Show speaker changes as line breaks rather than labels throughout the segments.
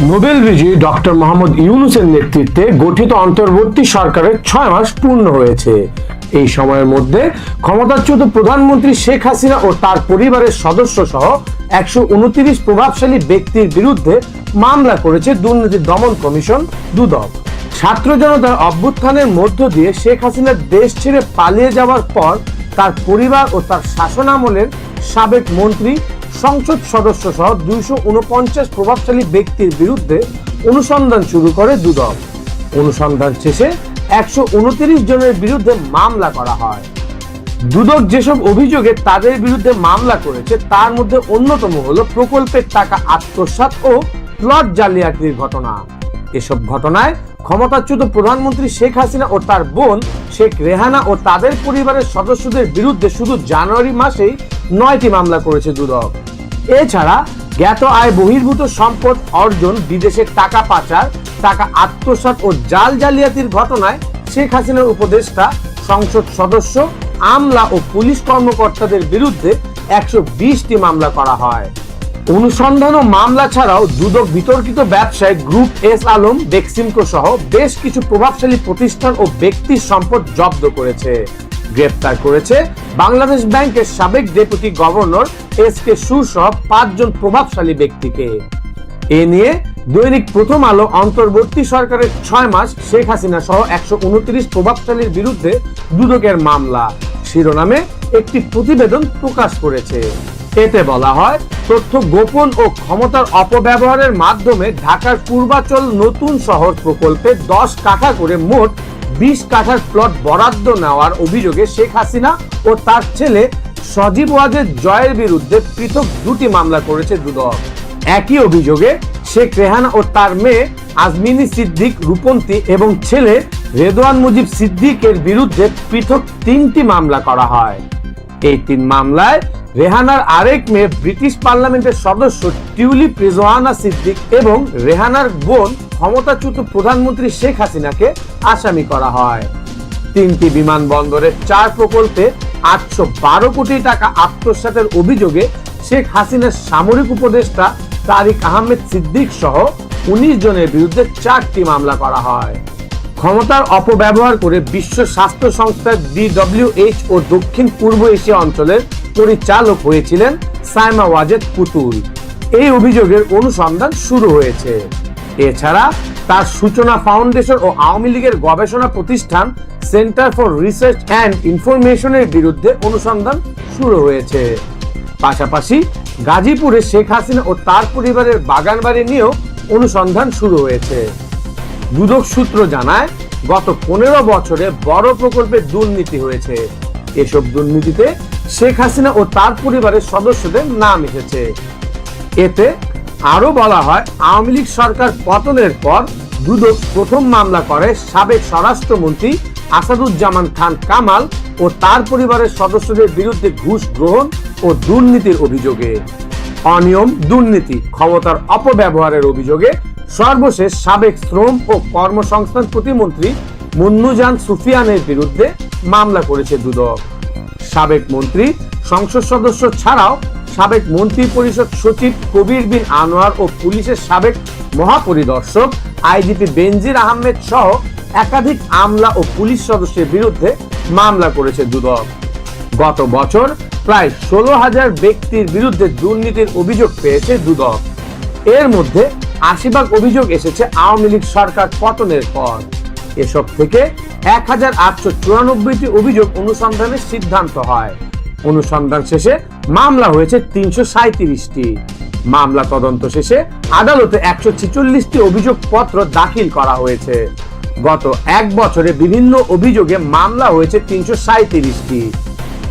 Nobel বিজয়ী doctor Mohammad ইউনুসের নেতৃত্বে গঠিত অন্তর্বর্তী সরকারের ছয় মাস পূর্ণ হয়েছে। এই সময়ের মধ্যে ক্ষমতাচ্যুত প্রধানমন্ত্রী শেখ হাসিনা ও তার পরিবারের সদস্য সহ একশো উনত্রিশ প্রভাবশালী ব্যক্তির বিরুদ্ধে মামলা করেছে দুর্নীতি দমন কমিশন, দুদক। ছাত্র জনতার অভ্যুত্থানের মধ্য দিয়ে শেখ হাসিনা দেশ ছেড়ে পালিয়ে যাওয়ার পর তার পরিবার ও তার শাসনামলের সাবেক মন্ত্রী সংসদ সদস্য সহ দুইশো উনপঞ্চাশ প্রভাবশালী ব্যক্তির বিরুদ্ধে অনুসন্ধান শুরু করে দুদক। অনুসন্ধান শেষে একশো উনত্রিশ জনের বিরুদ্ধে মামলা করা হয়। দুদক যেসব অভিযোগে তাদের বিরুদ্ধে মামলা করেছে, তার মধ্যে অন্যতম হলো প্রকল্পের টাকা আত্মসাৎ ও প্লট জালিয়াতির ঘটনা। এসব ঘটনায় ক্ষমতাচ্যুত প্রধানমন্ত্রী শেখ হাসিনা ও তার বোন শেখ রেহানা ও তাদের পরিবারের সদস্যদের বিরুদ্ধে শুধু জানুয়ারি মাসেই নয়টি মামলা করেছে দুদক। এছাড়া জ্ঞাত আয় বহির্ভূত সম্পদ অর্জন, বিদেশে টাকা পাচার, টাকা আত্মসাৎ ও জাল জালিয়াতির ঘটনায় শেখ হাসিনার উপদেষ্টা, সংসদ সদস্য, আমলা ও পুলিশ কর্মকর্তাদের বিরুদ্ধে একশো মামলা করা হয়। অনুসন্ধান ও মামলা ছাড়াও দুদক বিতর্কিত ব্যবসায় গ্রুপ এস আলম, বেক্সিমকো সহ বেশ কিছু প্রভাবশালী প্রতিষ্ঠান ও ব্যক্তির সম্পদ জব্দ করেছে। গ্রেপ্তার করেছে বাংলাদেশ ব্যাংকের সাবেক ডেপুটি গভর্নর এস কে সুর সহ পাঁচজন প্রভাবশালী ব্যক্তিকে। এ নিয়ে দৈনিক প্রথম আলো অন্তর্বর্তী সরকারের ছয় মাস শেখ হাসিনা সহ একশো উনত্রিশ প্রভাবশালীর বিরুদ্ধে দুদকের মামলা। শিরোনামে একটি প্রতিবেদন প্রকাশ করেছে। এতে বলা হয় তথ্য গোপন ও ক্ষমতার অপব্যবহারের মাধ্যমে ঢাকার পূর্বাচল নতুন শহর প্রকল্পে দশ কাঠা করে মোট বিশ কাঠার প্লট বরাদ্দ নেওয়ার অভিযোগে শেখ হাসিনা ও তার ছেলে সজীব ওয়াজেদ জয়ের বিরুদ্ধে পৃথক দুটি মামলা করেছে দুদক। একই অভিযোগে শেখ রেহানা ও তার মেয়ে আজমিনী সিদ্দিক, রূপন্তী এবং ছেলে রেদওয়ান মুজিব সিদ্দিকের বিরুদ্ধে পৃথক তিনটি মামলা করা হয়। এই তিন মামলায় রেহানার আরেক মেয়ে ব্রিটিশ পার্লামেন্টের সদস্য টিউলিপ রিজওয়ানা সিদ্দিক এবং রেহানার বোন ক্ষমতাচ্যুত প্রধানমন্ত্রী শেখ হাসিনাকে আসামি করা হয়। তিনটি বিমানবন্দরের চার প্রকল্পে আটশো বারো কোটি টাকা আত্মসাতের অভিযোগে শেখ হাসিনার সামরিক উপদেষ্টা তারিক আহমেদ সিদ্দিক সহ উনিশ জনের বিরুদ্ধে চারটি মামলা করা হয়। ক্ষমতার অপব্যবহার করে বিশ্ব স্বাস্থ্য সংস্থা ডিডব্লিউএইচ ও দক্ষিণ পূর্ব এশিয়া অঞ্চলের পরিচালক হয়েছিলেন সাইমা ওয়াজেদ পুতুল। এই অভিযোগের অনুসন্ধান শুরু হয়েছে। এছাড়া তার সূচনা ফাউন্ডেশন ও আওয়ামী লীগের গবেষণা প্রতিষ্ঠান সেন্টার ফর রিসার্চ অ্যান্ড ইনফরমেশনের বিরুদ্ধে অনুসন্ধান শুরু হয়েছে। পাশাপাশি গাজীপুরে শেখ হাসিনা ও তার পরিবারের বাগানবাড়ি নিয়েও অনুসন্ধান শুরু হয়েছে। দুদক সূত্র জানায়, গত পনেরো বছরে বড় প্রকল্পে দুর্নীতি হয়েছে। এসব দুর্নীতিতে শেখ হাসিনা ও তার পরিবারের সদস্যদের নাম এসেছে। এতে আরও বলা হয়, আওয়ামী লীগ সরকার পতনের পর দুদক প্রথম মামলা করে সাবেক স্বরাষ্ট্রমন্ত্রী আসাদুজ্জামান খান কামাল ও তার পরিবারের সদস্যদের বিরুদ্ধে ঘুষ গ্রহণ ও দুর্নীতির অভিযোগে। অনিয়ম, দুর্নীতি, ক্ষমতার অপব্যবহারের অভিযোগে সর্বশেষ সাবেক শ্রম ও কর্মসংস্থান প্রতিমন্ত্রী মুন্নুজান সুফিয়ানের বিরুদ্ধে মামলা করেছে দুদক। সাবেক মন্ত্রী, সংসদ সদস্য ছাড়াও সাবেক মন্ত্রী পরিষদ সচিব কবির বিন আনোয়ার ও পুলিশের সাবেক মহাপরিদর্শক আইজিপি বেনজির আহমেদ সহ একাধিক আমলা ও পুলিশ সদস্যের বিরুদ্ধে মামলা করেছে দুদক। গত বছর প্রায় ষোলো হাজার ব্যক্তির বিরুদ্ধে দুর্নীতির অভিযোগ পেয়েছে দুদক। এর মধ্যে আশি ভাগ অভিযোগ এসেছে আওয়ামী লীগ সরকার পতনের পর। এসব থেকে এক হাজার আটশো চুরানব্বইটি অভিযোগ অনুসন্ধানের সিদ্ধান্ত হয়। অনুসন্ধান শেষে মামলা হয়েছে তিনশো সাঁত্রিশটি মামলা তদন্ত শেষে আদালতে একশো ছিচল্লিশটি অভিযোগ পত্র দাখিল করা হয়েছে। গত এক বছরে বিভিন্ন অভিযোগে মামলা হয়েছে তিনশো সাঁত্রিশটি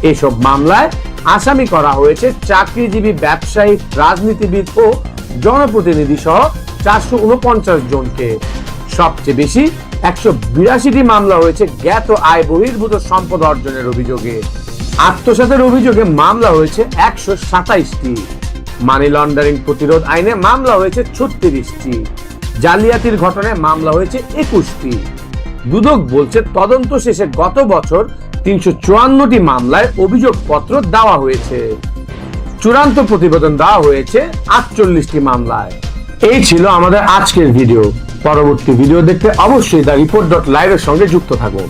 এসব মামলায় আসামি করা হয়েছে চাকরিজীবী ব্যবসায়ী, রাজনীতিবিদ ও জনপ্রতিনিধি সহ চারশো উনপঞ্চাশ জনকে। সবচেয়ে বেশি একশো বিরাশিটি মামলা হয়েছে জ্ঞাত আয় বহির্ভূত সম্পদ অর্জনের অভিযোগে। আত্মসাতের অভিযোগে মামলা হয়েছে একশো সাতাইশটি। মানি লন্ডারিং প্রতিরোধ আইনে মামলা হয়েছে ছত্রিশটি। জালিয়াতির ঘটনায় মামলা হয়েছে একুশটি। দুদক বলছে তদন্ত শেষে গত বছর তিনশো চুয়ান্নটি মামলায় অভিযোগপত্র দেওয়া হয়েছে। চূড়ান্ত প্রতিবেদন দেওয়া হয়েছে আটচল্লিশটি মামলায়। এই ছিল আমাদের আজকের ভিডিও। পরবর্তী ভিডিও দেখতে অবশ্যই দ্য রিপোর্ট ডট লাইভের সঙ্গে যুক্ত থাকুন।